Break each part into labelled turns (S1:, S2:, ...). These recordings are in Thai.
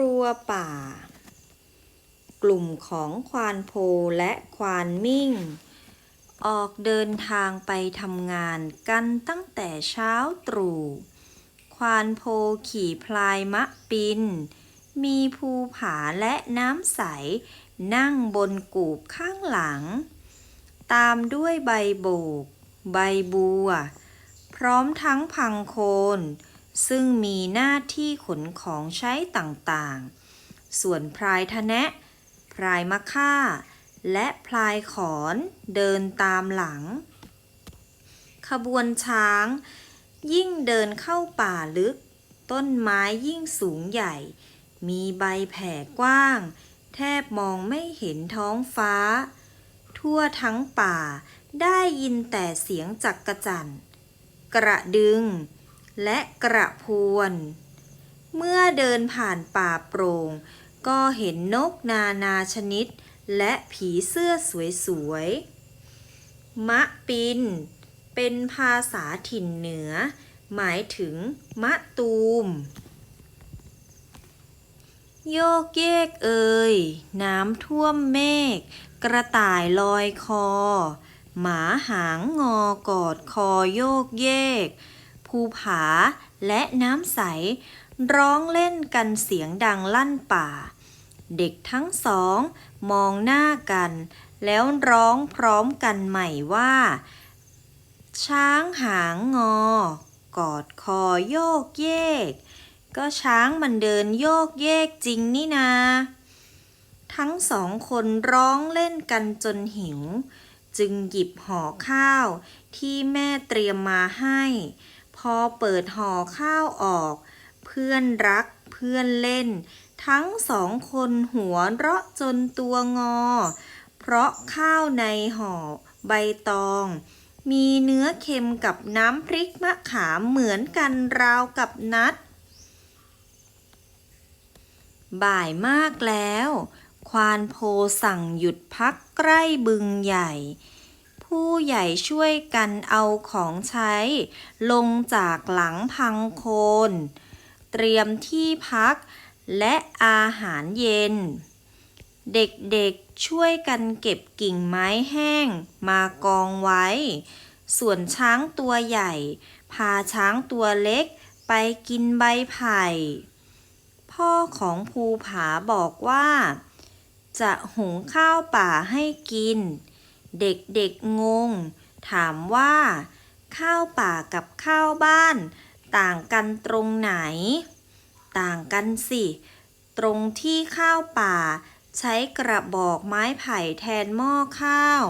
S1: รัวป่า กลุ่มของควานโพและควานมิ่ง ออกเดินทางไปทำงานกันตั้งแต่เช้าตรู่ควานโพขี่พลายมะปิน มีภูผาและน้ำใส นั่งบนกูบข้างหลัง ตามด้วยใบโบก ใบบัว พร้อมทั้งพังโคน ซึ่งมีหน้าที่ขนของใช้ต่างๆ ส่วนพลายทะแนะ พลายมะค่า และพลายขอนเดินตามหลัง ขบวนช้าง ยิ่งเดินเข้าป่าลึก ต้นไม้ยิ่งสูงใหญ่ มีใบแผ่กว้าง แทบมองไม่เห็นท้องฟ้า ทั่วทั้งป่าได้ยินแต่เสียงจักกระจันกระดึง และกระพวน เมื่อเดินผ่านป่าโปร่ง ก็เห็นนกนานาชนิด และผีเสื้อสวยๆ มะปิน เป็นภาษาถิ่นเหนือ หมายถึงมะตูม โยกเยกเอ่ย น้ำท่วมเมฆ กระต่ายลอยคอ หมาหางงอกอดคอโยกเยก ภูผา และน้ำใส ร้องเล่นกันเสียงดังลั่นป่า เด็กทั้งสอง มองหน้ากัน แล้วร้องพร้อมกันใหม่ว่า ช้างหางงอ กอดคอโยกเยก ก็ช้างมันเดินโยกเยกจริงนี่นาทั้งสองคนร้องเล่นกันจนหิว จึงหยิบห่อข้าวที่แม่เตรียมมาให้ พอเปิดห่อข้าวออก เพื่อนรักเพื่อนเล่น ทั้งสองคนหัวเราะจนตัวงอ เพราะข้าวในห่อใบตอง มีเนื้อเค็มกับน้ำพริกมะขามเหมือนกันราวกับนัด บ่ายมากแล้ว ควานโพสั่งหยุดพักใกล้บึงใหญ่ ผู้ใหญ่ช่วยกันเอาของใช้ ลงจากหลังพังโคน เตรียมที่พักและอาหารเย็น เด็กๆช่วยกันเก็บกิ่งไม้แห้งมากองไว้ ส่วนช้างตัวใหญ่ พาช้างตัวเล็กไปกินใบไผ่ พ่อของภูผาบอกว่า จะหุงข้าวป่าให้กิน เด็กๆงง ถามว่า ข้าวป่ากับข้าวบ้าน ต่างกันตรงไหน ต่างกันสิ ตรงที่ข้าวป่า ใช้กระบอกไม้ไผ่แทนหม้อข้าว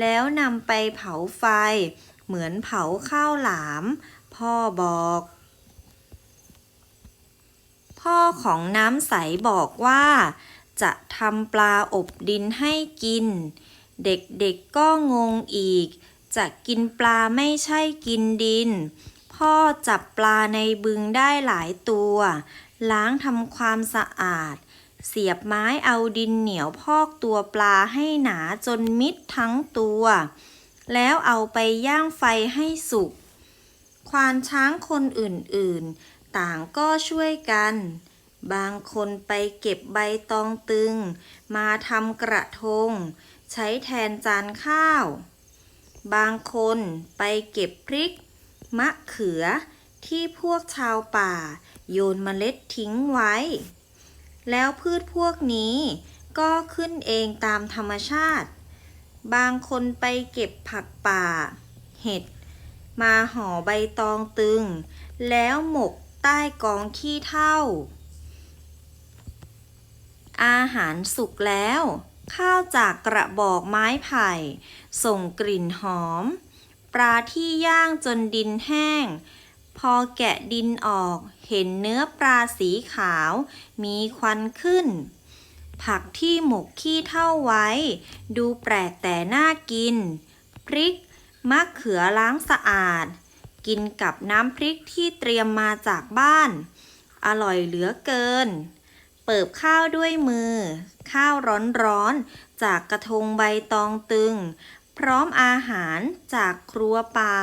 S1: แล้วนำไปเผาไฟ เหมือนเผาข้าวหลาม พ่อบอก พ่อของน้ำใสบอกว่า จะทำปลาอบดินให้กิน เด็กๆก็งงอีก จะกินปลาไม่ใช่กินดิน พ่อจับปลาในบึงได้หลายตัว ล้างทำความสะอาด เสียบไม้เอาดินเหนียวพอกตัวปลาให้หนาจนมิดทั้งตัว แล้วเอาไปย่างไฟให้สุก ควานช้างคนอื่นๆ ต่างก็ช่วยกันบางคนไปเก็บใบตองตึง มาทำกระทง ใช้แทนจานข้าว บางคนไปเก็บพริก มะเขือที่พวกชาวป่า โยนเมล็ดทิ้งไว้ แล้วพืชพวกนี้ก็ขึ้นเองตามธรรมชาติ บางคนไปเก็บผักป่า เห็ด มาห่อใบตองตึง แล้วหมกใต้กองขี้เถ้าอาหารสุกแล้ว ข้าวจากกระบอกไม้ไผ่ ส่งกลิ่นหอม ปลาที่ย่างจนดินแห้ง พอแกะดินออก เห็นเนื้อปลาสีขาว มีควันขึ้น ผักที่หมกขี้เท่าไว้ ดูแปลกแต่น่ากิน พริกมะเขือล้างสะอาด กินกับน้ำพริกที่เตรียมมาจากบ้าน อร่อยเหลือเกิน เปิบข้าวด้วยมือ ข้าวร้อนๆ จากกระทงใบตองตึง พร้อมอาหารจากครัวป่า